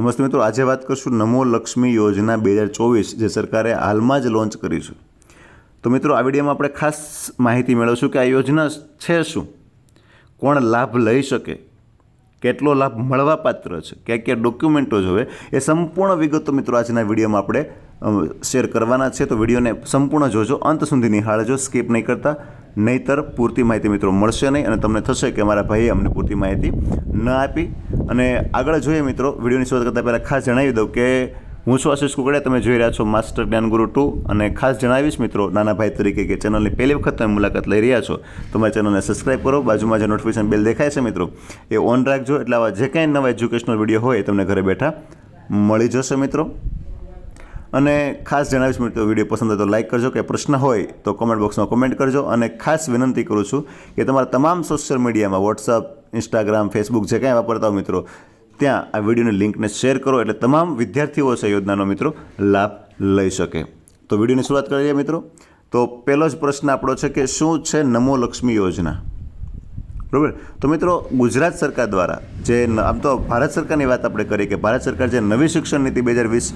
નમસ્તે મિત્રો, આજે વાત કરશું નમો લક્ષ્મી યોજના બે હજાર ચોવીસ, જે સરકારે હાલમાં જ લોન્ચ કરી છે. તો મિત્રો, આ વિડીયોમાં આપણે ખાસ માહિતી મેળવશું કે આ યોજના છે શું? કોણ લાભ લઈ શકે? કેટલો લાભ મળવાપાત્ર છે? ક્યાં ક્યાં ડોક્યુમેન્ટો જોવે એ સંપૂર્ણ વિગતો મિત્રો આજના વિડીયોમાં આપણે શેર કરવાના છે. તો વિડીયોને સંપૂર્ણ જોજો. અંત સુધી નિહાળજો. સ્કીપ નહીં કરતા. નહીતર પૂરતી માહિતી મિત્રો મળશે નહીં અને તમને થશે કે મારા ભાઈએ અમને પૂરતી માહિતી ન આપી. અને આગળ જોઈએ મિત્રો, વિડીયોની શરૂઆત કરતાં પહેલાં ખાસ જણાવી દઉં કે હું છું આશીષ કુકડિયા, તમે જોઈ રહ્યા છો માસ્ટર જ્ઞાનગુરુ ટુ અને ખાસ જણાવીશ મિત્રો નાના ભાઈ તરીકે કે ચેનલની પહેલી વખત તમે મુલાકાત લઈ રહ્યા છો, તો મારી ચેનલને સબસ્ક્રાઈબ કરો, બાજુમાં જે નોટિફિકેશન બેલ દેખાય છે મિત્રો, એ ઓન રાખજો. એટલે આવા જે કાંઈ નવા એજ્યુકેશનલ વીડિયો હોય એ તમને ઘરે બેઠા મળી જશે મિત્રો. અને ખાસ જણાવીશ મિત્રો, વીડિયો પસંદ હોય તો લાઇક કરજો, કે પ્રશ્ન હોય તો કોમેન્ટ બોક્સમાં કોમેન્ટ કરજો. અને ખાસ વિનંતી કરું છું કે તમારા તમામ સોશિયલ મીડિયામાં વોટ્સઅપ ઇન્સ્ટાગ્રામ ફેસબુક જે કાંઈ વાપરતા હો મિત્રો ત્યાં આ વિડીયોની લિંકને શેર કરો એટલે તમામ વિદ્યાર્થીઓ છે યોજનાનો મિત્રો લાભ લઈ શકે. તો વિડીયોની શરૂઆત કરીએ મિત્રો. તો પહેલો જ પ્રશ્ન આપણો છે કે શું છે નમો લક્ષ્મી યોજના? બરાબર? તો મિત્રો, ગુજરાત સરકાર દ્વારા જે આમ તો ભારત સરકારની વાત આપણે કરીએ કે ભારત સરકાર જે નવી શિક્ષણ નીતિ બે હજાર વીસ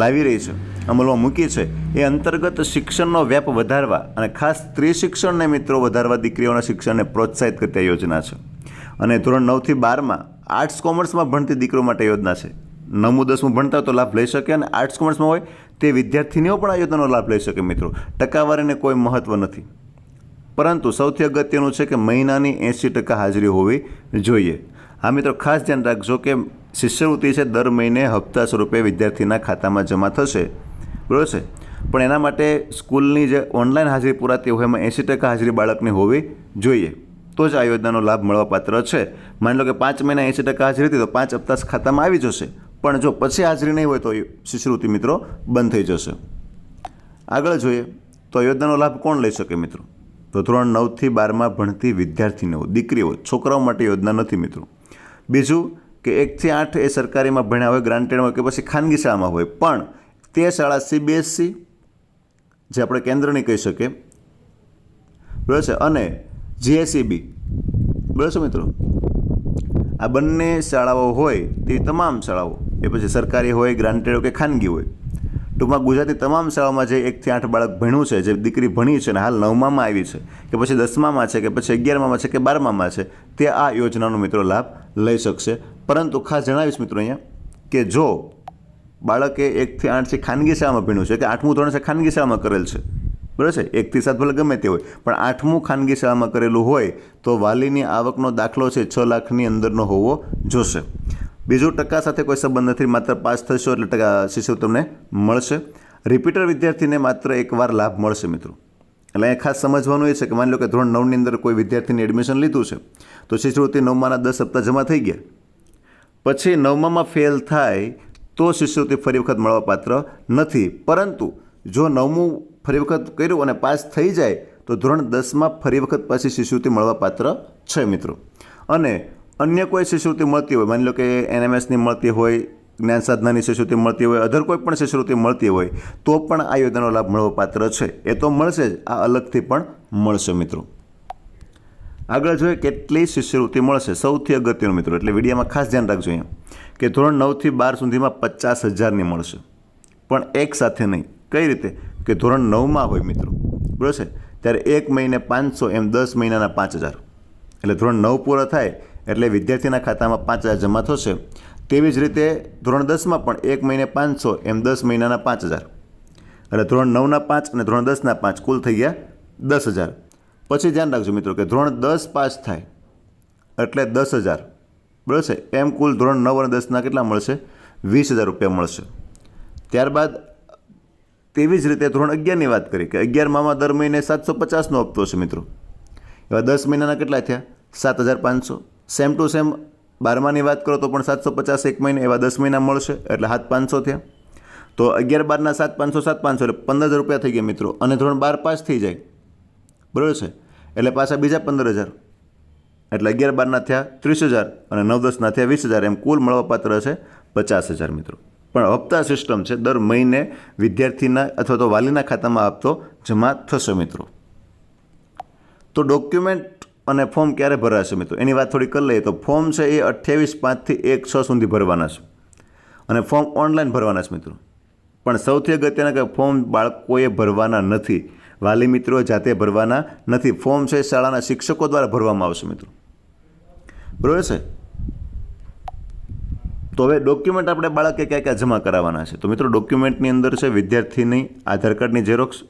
લાવી રહી છે, અમલમાં મૂકી છે, એ અંતર્ગત શિક્ષણનો વ્યાપ વધારવા અને ખાસ સ્ત્રી શિક્ષણને મિત્રો વધારવા દીકરીઓના શિક્ષણને પ્રોત્સાહિત કરતી યોજના છે. અને ધોરણ નવથી બારમાં આર્ટ્સ કોમર્સમાં ભણતી દીકરીઓ માટે યોજના છે. નવમું, દસમું ભણતા તો લાભ લઈ શકે અને આર્ટ્સ કોમર્સમાં હોય તે વિદ્યાર્થીનીઓ પણ આ યોજનાનો લાભ લઈ શકે મિત્રો. ટકાવારીને કોઈ મહત્ત્વ નથી. પરંતુ સૌથી અગત્યનું છે કે મહિનાની એંસી ટકા હાજરી હોવી જોઈએ. હા મિત્રો, ખાસ ધ્યાન રાખજો કે શિષ્યવૃત્તિ છે દર મહિને હપ્તા સ્વરૂપે વિદ્યાર્થીના ખાતામાં જમા થશે. બરાબર છે? પણ એના માટે સ્કૂલની જે ઓનલાઈન હાજરી પુરાતી હોય એમાં એંસી ટકા હાજરી બાળકની હોવી જોઈએ. તો જ આ યોજનાનો લાભ મળવાપાત્ર છે. માની લો કે પાંચ મહિના એંસી ટકા હાજરી હતી તો પાંચ હપ્તા ખાતામાં આવી જશે. પણ જો પછી હાજરી નહીં હોય તો શિષ્યવૃત્તિ મિત્રો બંધ થઈ જશે. આગળ જોઈએ, તો યોજનાનો લાભ કોણ લઈ શકે મિત્રો? તો ધોરણ નવથી બારમાં ભણતી વિદ્યાર્થીનીઓ, દીકરીઓ, છોકરાઓ માટે યોજના નથી મિત્રો. બીજું કે એકથી આઠ એ સરકારીમાં ભણ્યા હોય, ગ્રાન્ટેડ હોય કે પછી ખાનગી શાળામાં હોય. પણ તે શાળા સીબીએસસી જે આપણે કેન્દ્રની કહી શકીએ, બરાબર છે? અને જીએસઈબી બરાબર છે મિત્રો? આ બંને શાળાઓ હોય તેવી તમામ શાળાઓ, એ પછી સરકારી હોય ગ્રાન્ટેડ હોય કે ખાનગી હોય, ટૂંકમાં ગુજરાતી તમામ શાળાઓમાં જે એકથી આઠ બાળક ભણ્યું છે, જે દીકરી ભણી છે અને હાલ નવમામાં આવી છે, કે પછી દસમામાં છે, કે પછી અગિયારમાં છે, કે બારમામાં છે, તે આ યોજનાનો મિત્રો લાભ લઈ શકશે. પરંતુ ખાસ જણાવીશ મિત્રો અહીંયા કે જો બાળકે એકથી આઠથી ખાનગી શાળામાં ભણ્યું છે, કે આઠમું ધોરણ છે, ખાનગી શાળામાં કરેલ છે બરાબર છે? એકથી સાત ભલે ગમે તે હોય. પણ આઠમું ખાનગી શાળામાં કરેલું હોય તો વાલીની આવકનો દાખલો છે છ લાખની અંદરનો હોવો જોશે. બીજો ટકા સાથે કોઈ સંબંધ નથી, માત્ર પાસ થશો એટલે ટકા શિષ્યવૃત્તિ તમને મળશે. રિપીટર વિદ્યાર્થીને માત્ર એકવાર લાભ મળશે મિત્રો. એટલે અહીંયા ખાસ સમજવાનું એ છે કે માની લો કે ધોરણ નવની અંદર કોઈ વિદ્યાર્થીને એડમિશન લીધું છે, તો શિષ્યવૃત્તિ નવમાના દસ હપ્તા જમા થઈ ગયા. પછી નવમામાં ફેલ થાય તો શિષ્યવૃત્તિ ફરી વખત મળવાપાત્ર નથી. પરંતુ જો નવમું ફરી વખત કર્યું અને પાસ થઈ જાય, તો ધોરણ દસમાં ફરી વખત પાછી શિષ્યવૃત્તિ મળવાપાત્ર છે મિત્રો. અને અન્ય કોઈ શિષ્યવૃત્તિ મળતી હોય, માની લો કે એનએમએસની મળતી હોય, જ્ઞાન સાધનાની શિષ્યવૃત્તિ મળતી હોય, અધર કોઈ પણ શિષ્યવૃત્તિ મળતી હોય, તો પણ આ યોજનાનો લાભ મળવાપાત્ર છે. એ તો મળશે જ, આ અલગથી પણ મળશે મિત્રો. આગળ જોઈએ કેટલી શિષ્યવૃત્તિ મળશે. સૌથી અગત્યનું મિત્રો, એટલે વિડીયામાં ખાસ ધ્યાન રાખજો અહીંયા, કે ધોરણ નવથી બાર સુધીમાં પચાસ હજારની મળશે. પણ એક સાથે નહીં. કઈ રીતે? કે ધોરણ નવમાં હોય મિત્રો. બરાબર છે? ત્યારે એક મહિને પાંચસો એમ દસ મહિનાના પાંચ હજાર. એટલે ધોરણ નવ પૂરો થાય, એટલે વિદ્યાર્થીના ખાતામાં પાંચ હજાર જમા થશે. તેવી જ રીતે ધોરણ દસમાં પણ એક મહિને પાંચસો એમ દસ મહિનાના પાંચ હજાર. એટલે ધોરણ નવના પાંચ અને ધોરણ દસના પાંચ કુલ થઈ ગયા દસ હજાર. પછી ધ્યાન રાખજો મિત્રો કે ધોરણ દસ પાસ થાય, એટલે દસ હજાર. બરાબર છે? એમ કુલ ધોરણ નવ અને દસના કેટલા મળશે? વીસ હજાર રૂપિયા મળશે. ત્યારબાદ તેવી જ રીતે ધોરણ અગિયારની વાત કરી કે અગિયારમાં દર મહિને સાતસો પચાસનો હપ્તો છે મિત્રો. એવા દસ મહિનાના કેટલા થયા? સાત હજાર પાંચસો. સેમ ટુ સેમ બારમાની વાત કરો તો પણ સાતસો પચાસ એક મહિને એવા દસ મહિના મળશે, એટલે હાથ પાંચસો થયા. તો અગિયાર બારના સાત પાંચસો સાત પાંચસો, એટલે પંદર હજાર રૂપિયા થઈ ગયા મિત્રો. અને ધોરણ બાર પાસ થઈ જાય. બરાબર છે? એટલે પાછા બીજા પંદર હજાર. એટલે અગિયાર બારના થયા ત્રીસ હજાર અને નવ દસના થયા વીસ હજાર. એમ કુલ મળવાપાત્ર છે પચાસ હજાર મિત્રો. પણ હપ્તા સિસ્ટમ છે, દર મહિને વિદ્યાર્થીના અથવા તો વાલીના ખાતામાં હપ્તો જમા થશે મિત્રો. તો ડોક્યુમેન્ટ અને ફોર્મ ક્યારે ભરાશે મિત્રો? એની વાત થોડી કરી લઈએ તો ફોર્મ છે એ અઠ્યાવીસ પાંચથી એક છ સુધી ભરવાના છે. અને ફોર્મ ઓનલાઈન ભરવાના છે મિત્રો. પણ સૌથી અગત્યના કે ફોર્મ બાળકોએ ભરવાના નથી. વાલી મિત્રો જાતે ભરવાના નથી. ફોર્મ છે શાળાના શિક્ષકો દ્વારા ભરવામાં આવશે મિત્રો. બરાબર છે? તો હવે ડોક્યુમેન્ટ આપણે બાળકે ક્યાં ક્યાં જમા કરાવવાના છે? તો મિત્રો ડોક્યુમેન્ટની અંદર છે વિદ્યાર્થીની આધાર કાર્ડની ઝેરોક્ષ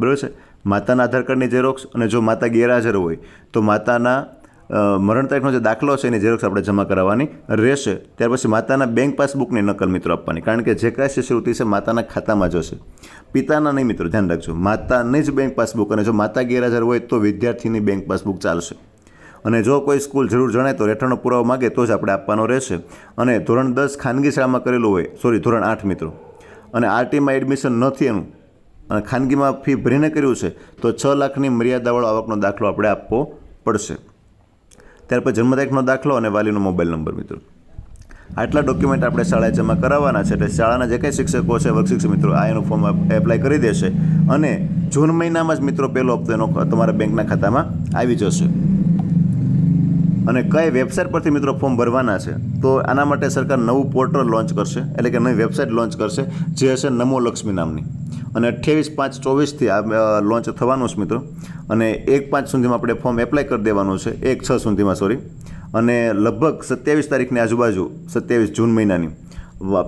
બરાબર છે? માતાના આધાર કાર્ડની ઝેરોક્ષ અને જો માતા ગેરહાજર હોય, તો માતાના મરણ તારીખનો જે દાખલો છે એની ઝેરોક્ષ આપણે જમા કરાવવાની રહેશે. ત્યાર પછી માતાના બેંક પાસબુકની નકલ મિત્રો આપવાની, કારણ કે જે કાંઈ શિષ્યવૃત્તિ છે માતાના ખાતામાં જશે પિતાના નહીં મિત્રો, ધ્યાન રાખજો. માતાની જ બેંક પાસબુક અને જો માતા ગેરહાજર હોય તો વિદ્યાર્થીની બેંક પાસબુક ચાલશે. અને જો કોઈ સ્કૂલ જરૂર જણાય તો રહેઠાણનો પુરાવો માગે તો જ આપણે આપવાનો રહેશે. અને ધોરણ દસ ખાનગી શાળામાં કરેલું હોય સોરી ધોરણ આઠ મિત્રો. અને આરટીમાં એડમિશન નથી એનું, અને ખાનગીમાં ફી ભરીને કર્યું છે, તો છ લાખની મર્યાદાવાળો આવકનો દાખલો આપણે આપવો પડશે. ત્યાર પછી જન્મ તારીખનો દાખલો અને વાલીનો મોબાઈલ નંબર મિત્રો. આટલા ડોક્યુમેન્ટ આપણે શાળાએ જમા કરાવવાના છે, એટલે શાળાના જે કંઈ શિક્ષકો છે, વર્ગશિક્ષક મિત્રો, આ એનું ફોર્મ એપ્લાય કરી દેશે. અને જૂન મહિનામાં જ મિત્રો, પહેલો હપ્તો એનો તમારા બેંકના ખાતામાં આવી જશે. અને કઈ વેબસાઇટ પરથી મિત્રો ફોર્મ ભરવાના છે, તો આના માટે સરકાર નવું પોર્ટલ લોન્ચ કરશે, એટલે કે નવી વેબસાઇટ લોન્ચ કરશે, જે હશે નમો લક્ષ્મી નામની. અને અઠ્યાવીસ પાંચ ચોવીસથી આ લોન્ચ થવાનું છે મિત્રો. અને એક પાંચ સુધીમાં આપણે ફોર્મ એપ્લાય કરી દેવાનું છે, એક છ સુધીમાં સોરી અને લગભગ સત્યાવીસ તારીખની આજુબાજુ, સત્યાવીસ જૂન મહિનાની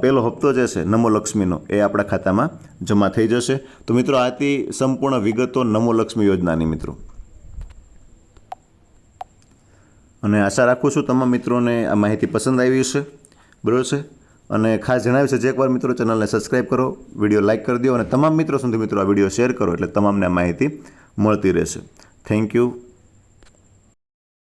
પહેલો હપ્તો જે છે, નમો લક્ષ્મીનો, એ આપણા ખાતામાં જમા થઈ જશે. તો મિત્રો આ હતી સંપૂર્ણ વિગતો નમો લક્ષ્મી યોજનાની મિત્રો. અને આશા રાખું છું તમામ મિત્રોને આ માહિતી પસંદ આવી હશે. બરાબર છે? અને ખાસ જણાવ્યું છે જે એકવાર મિત્રો ચેનલને સબસ્ક્રાઈબ કરો, વીડિયો લાઇક કરી દો અને તમામ મિત્રો સુધી મિત્રો આ વીડિયો શેર કરો એટલે તમામને આ માહિતી મળતી રહેશે. Thank you.